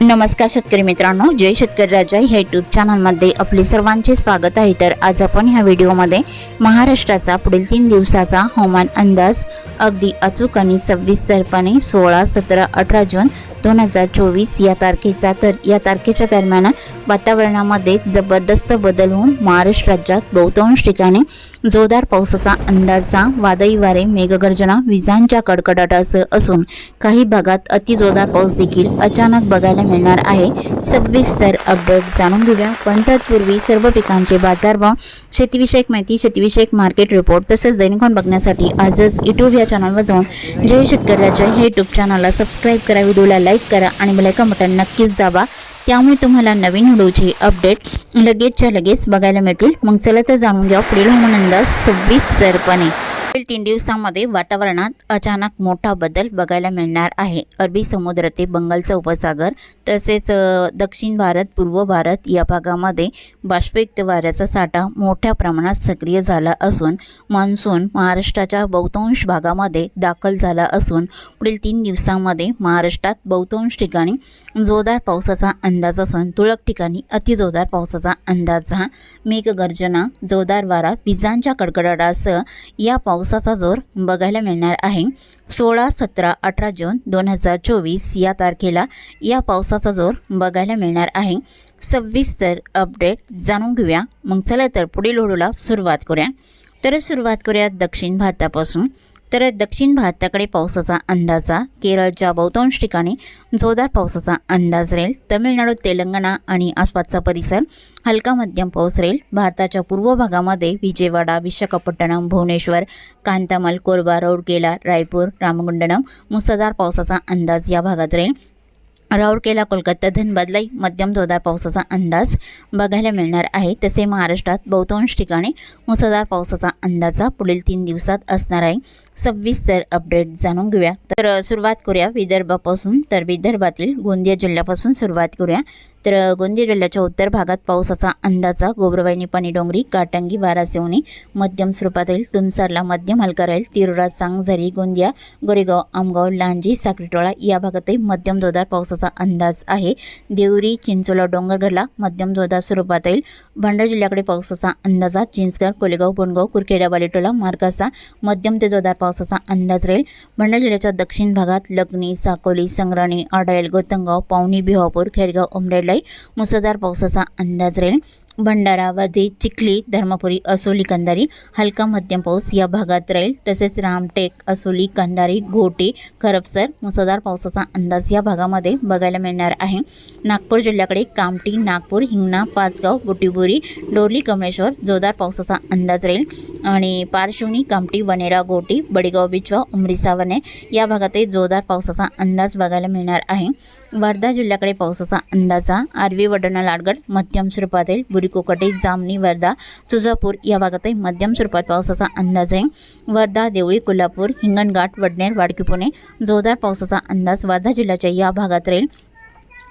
नमस्कार शेतकरी मित्रांनो जय शेतकरी राजा. ह्या यूट्यूब चॅनलमध्ये आपले सर्वांचे स्वागत आहे. तर आज आपण ह्या व्हिडिओमध्ये महाराष्ट्राचा पुढील तीन दिवसाचा हवामान अंदाज अगदी अचूक आणि सविस्तरपणे सोळा सतरा अठरा जून दोन हजार चोवीस या तारखेचा तर या तारखेच्या दरम्यान वातावरणामध्ये जबरदस्त बदल होऊन महाराष्ट्र राज्यात बहुतांश ठिकाणी जोरदार पावसाचा अंदाजा वादळी वारे मेघगर्जना विजांच्या कडकडाटासह असून काही भागात अतिजोरदार पाऊस देखील अचानक बघायला मिळणार आहे. सविस्तर अपडेट जाणून घेऊया. पण तत्पूर्वी सर्व पिकांचे बाजारभाव शेतीविषयक माहिती शेतीविषयक मार्केट रिपोर्ट तसेच दैनिकॉन बघण्यासाठी आजच यूट्यूब या चॅनलवर जाऊन जय शेतकऱ्याच्या हे यूट्यूब चॅनलला सबस्क्राईब करा व्हिडिओला लाईक करा आणि बेलायकन बटन नक्कीच दाबा. त्यामुळे तुम्हाला नवीन व्हिडिओचे अपडेट लगेचच्या लगेच बघायला मिळतील. मग चला तर जाणून घ्या पुढील हवामान अंदाज सविस्तरपणे पुढील तीन दिवसांमध्ये वातावरणात अचानक मोठा बदल बघायला मिळणार आहे. अरबी समुद्र ते बंगालचा उपसागर तसेच दक्षिण भारत पूर्व भारत या भागामध्ये बाष्पयुक्त वाऱ्याचा साठा मोठ्या प्रमाणात सक्रिय झाला असून मान्सून महाराष्ट्राच्या बहुतांश भागामध्ये दाखल झाला असून पुढील तीन दिवसांमध्ये महाराष्ट्रात बहुतांश ठिकाणी जोरदार पावसाचा अंदाज असून तुरळक ठिकाणी अतिजोरदार पावसाचा अंदाज हा मेघगर्जना जोरदार वारा विजांच्या कडकडाटासह या पावसाचा जोर बघायला मिळणार आहे. सोळा सतरा अठरा जून दोन हजार चोवीस या तारखेला या पावसाचा जोर बघायला मिळणार आहे. सविस्तर अपडेट जाणून घेऊया. मग चला तर पुढील व्हिडिओला सुरुवात करूया. तर सुरुवात करूया दक्षिण भारतापासून. तर दक्षिण भारताकडे पावसाचा अंदाजा केरळच्या बहुतांश ठिकाणी जोरदार पावसाचा अंदाज राहील. तमिळनाडू तेलंगणा आणि आसपासचा परिसर हलका मध्यम पाऊस राहील. भारताच्या पूर्व भागामध्ये विजयवाडा विशाखापट्टणम भुवनेश्वर कांतामल कोरबा रौरकेला रायपूर रामगुंडनम मुसळधार पावसाचा अंदाज या भागात राहील. राऊरकेला कोलकाता धनबादलाई मध्यम जोरदार पावसाचा अंदाज बघायला मिळणार आहे. तसे महाराष्ट्रात बहुतांश ठिकाणी मुसळधार पावसाचा अंदाजा पुढील तीन दिवसात असणार आहे. सविस्तर अपडेट जाणून घेऊया. तर सुरुवात करूया विदर्भापासून. तर विदर्भातील गोंदिया जिल्ह्यापासून सुरुवात करूया. तर गोंदिया जिल्ह्याच्या उत्तर भागात पावसाचा अंदाजा गोब्रवाई पाणी डोंगरी काटंगी वारासेवणी मध्यम स्वरूपात राहील. तुमसारला मध्यम हलका राहील. तिरुरा चांगझरी गोंदिया गोरेगाव आमगाव लांजी साखरीटोळा या भागातही मध्यम जोरदार पावसाचा अंदाज आहे. देवरी चिंचोला डोंगरगडला मध्यम जोरदार स्वरूपात राहील. भंडारा जिल्ह्याकडे पावसाचा अंदाजा चिंचगड कोलेगाव बोनगाव कुरखेडा बालेटोला मार्गाचा मध्यम ते जोरदार पावसाचा अंदाज राहील. भंडारा जिल्ह्याच्या दक्षिण भागात लग्नी साकोली संग्राणी आडायल गोतंगाव पावणी भिवापूर खेरगाव उमरेडलाई मुसळधार पावसाचा अंदाज राहील. भंडारा वर्धी चिखली धर्मपुरी असोली कंदारी हलका मध्यम पाऊस या भागात राहील. तसेच रामटेक असोली कंदारी गोटी करपसर मुसळधार पावसाचा अंदाज या भागामध्ये बघायला मिळणार आहे. नागपूर जिल्ह्याकडे कामटी नागपूर हिंगणा पाचगाव बुटीबुरी डोरली कमळेश्वर जोरदार पावसाचा अंदाज राहील. आणि पारशिवनी कामटी वनेरा गोटी बडेगाव बिचवा उमरी सावने या भागातही जोरदार पावसाचा अंदाज बघायला मिळणार आहे. वर्धा जिल्ह्याकडे पावसाचा अंदाजा आरवी वडणा लाडगड मध्यम स्वरूपात येईल बुरीकोकटे जामणी वर्धा तुळजापूर या भागातही मध्यम स्वरूपात पावसाचा अंदाज आहे. वर्धा देवळी कोल्हापूर हिंगणघाट वडनेर वाडकी पुणे जोरदार पावसाचा अंदाज वर्धा जिल्ह्याच्या या भागात राहील.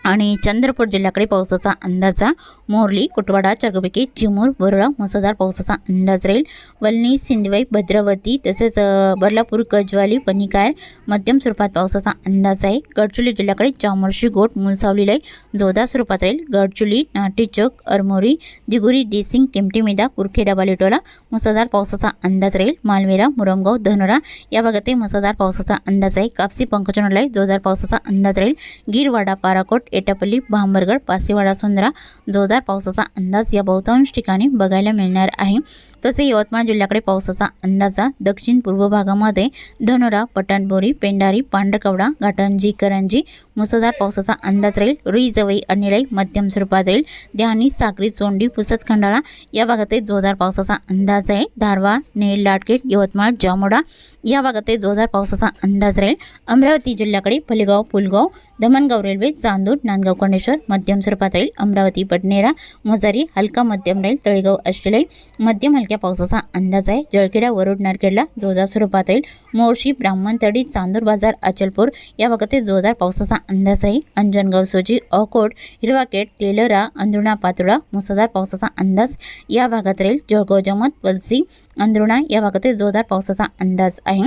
आणि चंद्रपूर जिल्ह्याकडे पावसाचा अंदाजा मोरली कुटवाडा चरगपिके चिमूर वरोळा मुसळधार पावसाचा अंदाज राहील. वल्ली सिंधवाई भद्रावती तसेच बदलापूर बर्लापूर गजवाली पनिकायर मध्यम स्वरूपात पावसाचा अंदाज आहे. गडचुली जिल्ह्याकडे चामोर्शी गोट मुलसावली लय जोरदार स्वरूपात राहील. गडचुली नाटीचौक अरमोरी दिगुरी देसिंग किमटीमेदा कुरखेडा बालेटोला मुसळधार पावसाचा अंदाज राहील. मालवेरा मुरमगाव धनोरा या भागातही मुसळधार पावसाचा अंदाज आहे. कापसी पंकजनलाई जोरदार पावसाचा अंदाज राहील. गिरवाडा पाराकोट एटापल्ली भांबरगड पासेवाडा सुंदरा जोरदार पावसाचा अंदाज या बहुतांश ठिकाणी बघायला मिळणार आहे. तसे यवतमाळ जिल्ह्याकडे पावसाचा अंदाजा दक्षिण पूर्व भागामध्ये धनोरा पटाणबोरी पेंडारी पांढरकवडा घाटंजी करंजी मुसळधार पावसाचा अंदाज राहील. रुई जवई अनिलाई मध्यम स्वरूपात राहील. ध्यानी साक्री चोंडी पुसद खंडाळा या भागातही जोरदार पावसाचा अंदाज आहे. धारवा नेल लाटकेट यवतमाळ जामोडा या भागातही जोरदार पावसाचा अंदाज राहील. अमरावती जिल्ह्याकडे फलगाव पुलगाव दमणगाव रेल्वे चांदूर नांदगाव कोंडेश्वर मध्यम स्वरूपात राहील. अमरावती बडनेरा मोजारी हलका मध्यम राहील. तळेगाव अष्टलाई मध्यम हलक्या पावसाचा अंदाज आहे. जळखेडा वरुड नारखेडला जोरदार स्वरूपात राहील. मोर्शी ब्राह्मणतडी चांदूर बाजार अचलपूर या भागातील जोरदार पावसाचा अंदाज आहे. अंजनगाव सोजी अकोट हिरवाकेट टेलरा अंदुणा पातोळा मुसळधार पावसाचा अंदाज या भागात राहील. जळगाव जमत पलसी अंदरुणा या भागातील जोरदार पावसाचा अंदाज आहे.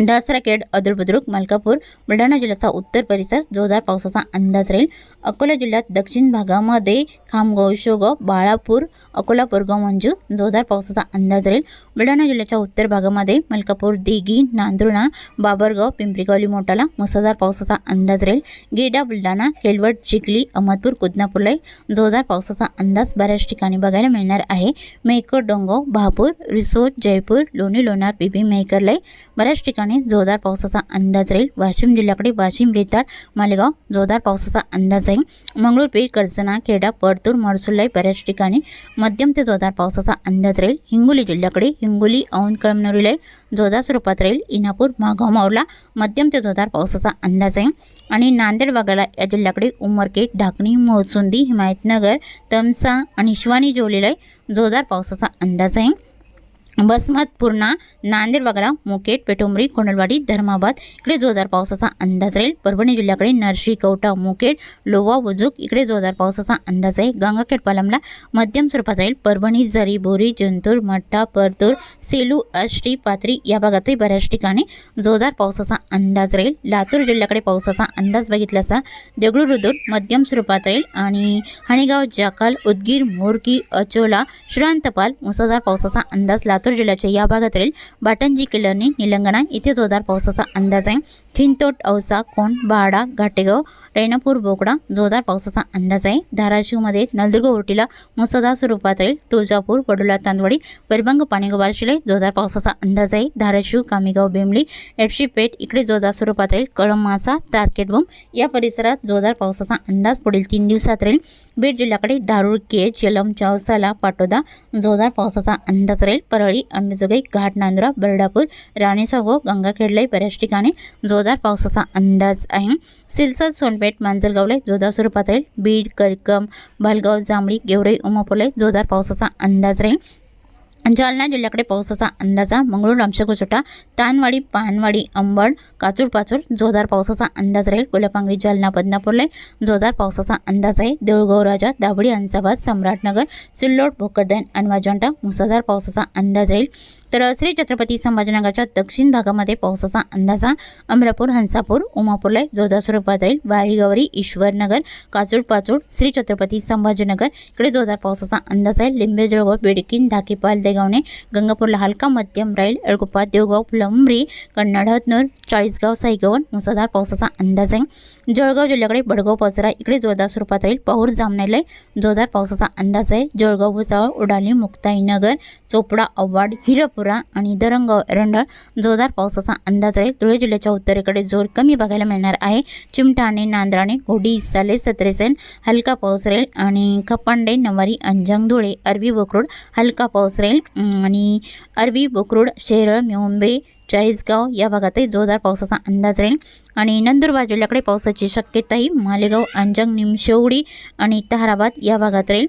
दासराखेड अदुलबुद्रुक मलकापूर बुलढाणा जिल्ह्याचा उत्तर परिसर जोरदार पावसाचा अंदाज राहील. अकोला जिल्ह्यात दक्षिण भागामध्ये खामगाव शोगाव बाळापूर अकोला बोरगाव मंजू जोरदार पावसाचा अंदाज राहील. बुलढाणा जिल्ह्याच्या उत्तर भागामध्ये मलकापूर देगी नांदुर्णा बाबरगाव पिंपरीगावली मोटाला मुसळधार पावसाचा अंदाज राहील. गिरडा बुलढाणा केलवट चिखली अहमदपूर कुदनापूरला जोरदार पावसाचा अंदाज बऱ्याच ठिकाणी बघायला मिळणार आहे. मेहकर डोंगाव बहापूर रिसोट जयपूर लोणी लोणार बिबी मेहकरला बऱ्याच ठिकाणी जोरदार पावसाचा अंदाज राहील. वाशिम जिल्ह्याकडे वाशिम रेताळ मालेगाव जोरदार पावसाचा अंदाज आहे मंगळूरपीर कर्जना खेडा परतूर मडसूललाई बऱ्याच ठिकाणी मध्यम ते जोरदार पावसाचा अंदाज राहील. हिंगोली जिल्ह्याकडे हिंगोली औंध कळमनुरीला जोरदार स्वरूपात राहील. इनापूर मागाव मावला मध्यम ते जोरदार पावसाचा अंदाज आहे आणि नांदेड भागाला या जिल्ह्याकडे उमरखेड ढाकणी मोसुंदी हिमायतनगर तमसा आणि शिवानी जोलीला जोरदार पावसाचा अंदाज आहे बसमत पूर्णा नांदेड वगळा मुकेट पेटोमरी कोंडलवाडी धर्माबाद इकडे जोरदार पावसाचा अंदाज राहील. परभणी जिल्ह्याकडे नरशी कवटा मुकेट लोवा बुजुक इकडे जोरदार पावसाचा अंदाज आहे. गंगाखेड पालमला मध्यम स्वरूपात राहील. परभणी जरी बोरी जंतूर मठ्ठा परतूर सेलू आष्टी पाथरी या भागातही बऱ्याच ठिकाणी जोरदार पावसाचा अंदाज राहील. लातूर जिल्ह्याकडे पावसाचा अंदाज बघितला असता देगलूर रुदूर मध्यम स्वरूपात राहील. आणि हणेगाव जाकाल उदगीर मोरकी अचोला श्रांतपाल मुसळधार पावसाचा अंदाज लातूर जिल्ह्याच्या या भागातील बाटंजी किल्लर्णी निलंगणा इथे जोरदार पावसाचा अंदाज आहे. खिंतोट औसा कोण बाडा घाटेगाव रेणापूर बोकडा जोरदार पावसाचा अंदाज आहे. धाराशिवमध्ये नलदुर्ग उर्टीला मुसळधार स्वरूपात राहील तुळजापूर वडोला चांदवडी परभंग पाणीगाव बार्शीला जोरदार पावसाचा अंदाज आहे. धाराशिव कामेगाव बेमली एडशी पेठ इकडे जोरदार स्वरूपात राहील कळमासा तारकेटबोम या परिसरात जोरदार पावसाचा अंदाज पुढील तीन दिवसात राहील बीड जिल्ह्याकडे दारुळ केज चेलम चौसाला पाटोदा जोरदार पावसाचा अंदाज राहील. परळ अंबेजोगाई घाट नांदुरा बर्डापूर राणेसागो गंगाखेडलाही बऱ्याच ठिकाणी जोरदार पावसाचा अंदाज आहे. सिलचर सोनपेठ मांजलगावला जोरदार स्वरूपात राहील. बीड करकम भालगाव जांभळी गेवराई उमापुले जोरदार पावसाचा अंदाज राहील. जालना जिल्ह्याकडे पावसाचा अंदाज मंगळूर रामशेखोचोटा तानवाडी पानवाडी अंबड काचूर पाचूर जोरदार पावसाचा अंदाज राहील. कोल्हापांगरी जालना बदनापूरला जोरदार पावसाचा अंदाज आहे. देऊळगाव राजा दाभडी अंसाबाद सम्राटनगर सिल्लोड भोकरदन अनवाजोंटा मुसळधार पावसाचा अंदाज राहील. तर श्री छत्रपती संभाजीनगरच्या दक्षिण भागामध्ये पावसाचा अंदाजा अमरापूर हंसापूर उमापूरला जोरदार स्वरूपात राहील. वारीगवरी ईश्वरनगर काचूड पाचूड श्री छत्रपती संभाजीनगर इकडे जोरदार पावसाचा अंदाज आहे. लिंबेजळगाव बेडकीन धाकीपाल देगावणे गंगापूरला हलका मध्यम राहील. एळकुपा देवगाव उमरी कन्नड हतनूर चाळीसगाव साईगवन मुसळधार पावसाचा अंदाज आहे. जळगाव जिल्ह्याकडे बडगाव पसरा इकडे जोरदार स्वरूपात राहील. पाऊर जामनेलय जोरदार पावसाचा अंदाज आहे. जळगाव भुसावळ उडाली मुक्ताईनगर चोपडा अव्वाड हिरपुरा आणि दरंगाव एरंडळ जोरदार पावसाचा अंदाज आहे धुळे जिल्ह्याच्या उत्तरेकडे जोर कमी बघायला मिळणार आहे. चिमटाणे नांद्राणे घोडी साले सत्रेसेन हलका पाऊस राहील आणि खपांडे नवारी अंजंग धुळे अरबी बोकरूड हलका पाऊस राहील. आणि अरबी बोकरूड शेरळ मुंबई चाळीसगाव या भागातही जोरदार पावसाचा अंदाज राहील. आणि नंदुरबार जिल्ह्याकडे पावसाची शक्यताही मालेगाव अंजंग निमशेवडी आणि ताराबाद या भागात राहील.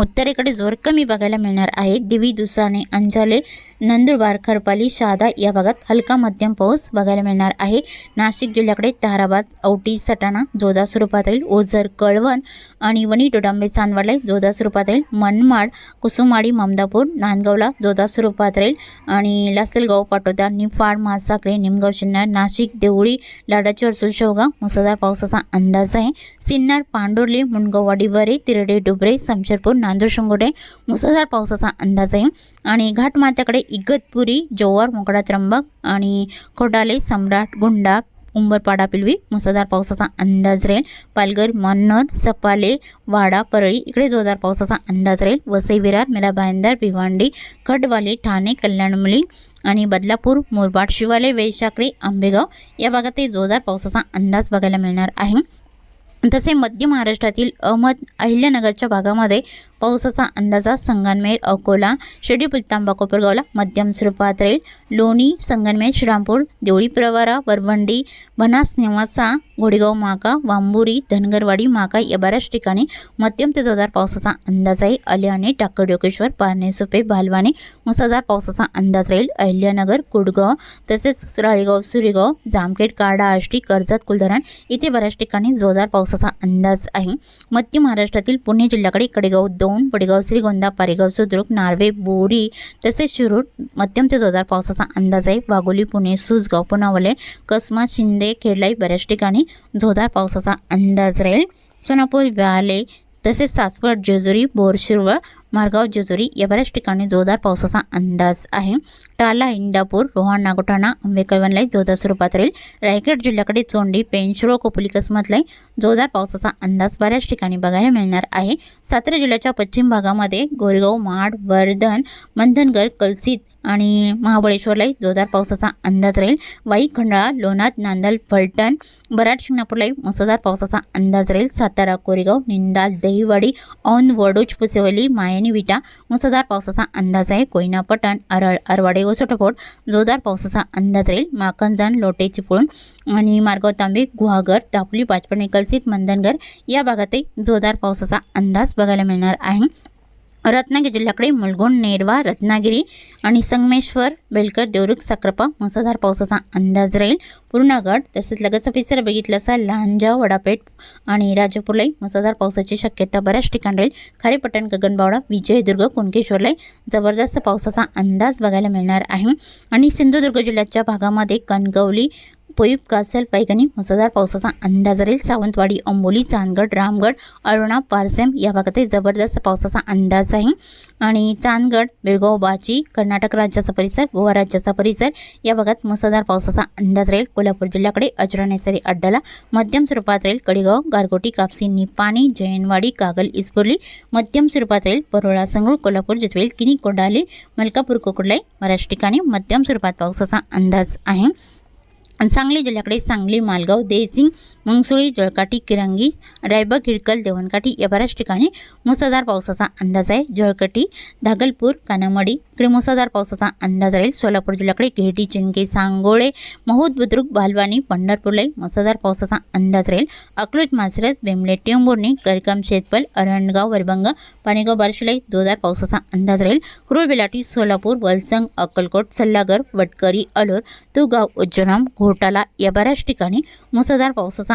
उत्तरेकडे जोर कमी बघायला मिळणार आहे. दिवी दुसाने अंजाले नंदुरबार खरपाली शहादा या भागात हलका मध्यम पाऊस बघायला मिळणार आहे. नाशिक जिल्ह्याकडे ताराबाद औटी सटाणा जोरदार स्वरूपात राहील. ओझर कळवण आणि वणी डोडांबे चांदवडला जोरदार स्वरूपात राहील मनमाड कुसुमाडी ममदापूर नांदगावला जोरदार स्वरूपात राहील आणि लासलगाव पाटोदा निफाड मासाकडे निमगाव शिन्नर नाशिक देवळी लाडाची अडसूल शेवगाव मुसळधार पावसाचा अंदाज आहे. सिन्नर पांडुर्ली मुंडगाववाडी वरे तिरडे डुबरे समशेरपूर नांदूर शिंगोटे मुसळधार पावसाचा अंदाज आहे. आणि घाटमात्याकडे इगतपुरी जोवार मोकळा त्र्यंबक आणि खोडाले सम्राट गुंडा उंबरपाडा पिलवी मुसळधार पावसाचा अंदाज राहील पालघर मन्नर सपाले वाडा परळी इकडे जोरदार पावसाचा अंदाज राहील वसई विरार मेला भायंदर भिवंडी खडवाली ठाणे कल्याणमुली आणि बदलापूर मुरबाड शिवाले वैशाखरी आंबेगाव या भागातही जोरदार पावसाचा अंदाज बघायला मिळणार आहे. तसे मध्य महाराष्ट्रातील अहमद अहिल्यानगरच्या भागामध्ये पावसाचा अंदाजा संगनमेर अकोला शिर्डी पुलतांबा कोपरगावला मध्यम स्वरूपात राहील. लोणी संगनमेर श्रीरामपूर देवळी प्रवारा वरवंडी बनास नेवासा घोडेगाव माका वांबुरी धनगरवाडी माका या बऱ्याच ठिकाणी मध्यम ते जोरदार पावसाचा अंदाज आहे. अल्याने टाकडोकेश्वर पारणे सुपे बालवाने मुसळधार पावसाचा अंदाज राहील. अहिल्यानगर कुडगाव तसेच राळेगाव सुरेगाव जामखेड काडा आष्टी कर्जत कुलधरण इथे बऱ्याच ठिकाणी जोरदार पावसाचा पावसाचा अंदाज आहे. मध्य महाराष्ट्रातील पुणे जिल्ह्याकडे कडेगाव दोन वडगाव श्रीगोंदा पारेगाव सुद्रुक नार्वे बोरी तसेच शिरूर मध्यम ते जोरदार पावसाचा अंदाज आहे. वाघोली पुणे सुसगाव पुनावले कसमा शिंदे खेडलाई बऱ्याच ठिकाणी जोरदार पावसाचा अंदाज राहील. सोनापूर व्याले तसेच सासवड जेजुरी बोरशिरवळ मारगाव जेजुरी या बऱ्याच ठिकाणी जोरदार पावसाचा अंदाज आहे. टाला इंदापूर रोहाण नागोठाणा आंबेकरवनलाई जोरदार स्वरूपात राहील. रायगड जिल्ह्याकडे चोंडी पेंशुरो कोपली जोरदार पावसाचा अंदाज बऱ्याच ठिकाणी बघायला मिळणार आहे. सातारा जिल्ह्याच्या पश्चिम भागामध्ये गोरगाव माड वर्धन मंथनगड कलसीत आणि महाबळेश्वरलाही जोरदार पावसाचा अंदाज राहील. वाई खंडाळा लोणात नांदल फलटण बराड शिंगणापूरलाही मुसळधार पावसाचा अंदाज राहील. सातारा कोरेगाव निंदाल दहिवाडी औंध वडोज पुसेवली माय आणि विटा मुसळधार पावसाचा अंदाज आहे. कोयना पटण अरळ अरवाडे ओसोटफोट जोरदार पावसाचा अंदाज राहील. माकंजण लोटे चिपळूण आणि मार्गाव तांबे गुहागर दापोली पाचपणी कलसित मंदनगर या भागातही जोरदार पावसाचा अंदाज बघायला मिळणार आहे. रत्नागिरी जिल्ह्याकडे मुलगुण नेरवा रत्नागिरी आणि संगमेश्वर बेलकर देवरुख साक्रपा मुसळधार पावसाचा अंदाज राहील. पूर्णागड तसेच लगतचा परिसर बघितलं असा लांजाव वडापेठ आणि राजापूरलाही मुसळधार पावसाची शक्यता बऱ्याच ठिकाणी राहील. खारेपट्टण गगनबावडा विजयदुर्ग कुणकेश्वरलाही जबरदस्त पावसाचा अंदाज बघायला मिळणार आहे. आणि सिंधुदुर्ग जिल्ह्याच्या भागामध्ये कणगवली पोईप कासल. पैगणी मुसळधार पावसाचा अंदाज राहील. सावंतवाडी अंबोली चांदगड रामगड अरुणा पारसेम या भागातही जबरदस्त पावसाचा अंदाज आहे. आणि चांदगड बेळगाव बाची कर्नाटक राज्याचा परिसर गोवा राज्याचा परिसर या भागात मुसळधार पावसाचा अंदाज राहील. कोल्हापूर जिल्ह्याकडे अजरा नेसरी अड्डाला मध्यम स्वरूपात राहील. कडेगाव गारगोटी कापसी निपाणी जयनवाडी कागल इस्पुर्ली मध्यम स्वरूपात राहील. परोळा संगरूळ कोल्हापूर जितवेल किनी कोंडाली मलकापूर कोकुडलाई बऱ्याच ठिकाणी मध्यम स्वरूपात पावसाचा अंदाज आहे. सांगली जिल्ह्याकडे सांगली मालगाव देसिंग मंगसुळी जळकाठी किरंगी रायबग हिडकल देवणकाठी या बऱ्याच ठिकाणी मुसळधार पावसाचा अंदाज आहे. जळकटी धागलपूर कानामडी इकडे मुसळधार पावसाचा अंदाज राहील. सोलापूर जिल्ह्याकडे घेटी चिंके सांगोळे महूद बुद्रुक बालवानी पंढरपूरला मुसळधार पावसाचा अंदाज राहील. अकलूज मासरस बेमले टेंबुर्णी करकम शेतपल अरणगाव वरबंग पाणीगाव बारशिलाई जोरदार पावसाचा अंदाज राहील. कुरुळ बेलाटी सोलापूर वलसंग अक्कलकोट सल्लागर वटकरी अलोर तुगाव उज्जनाम घोटाला या बऱ्याच ठिकाणी मुसळधार पावसाचा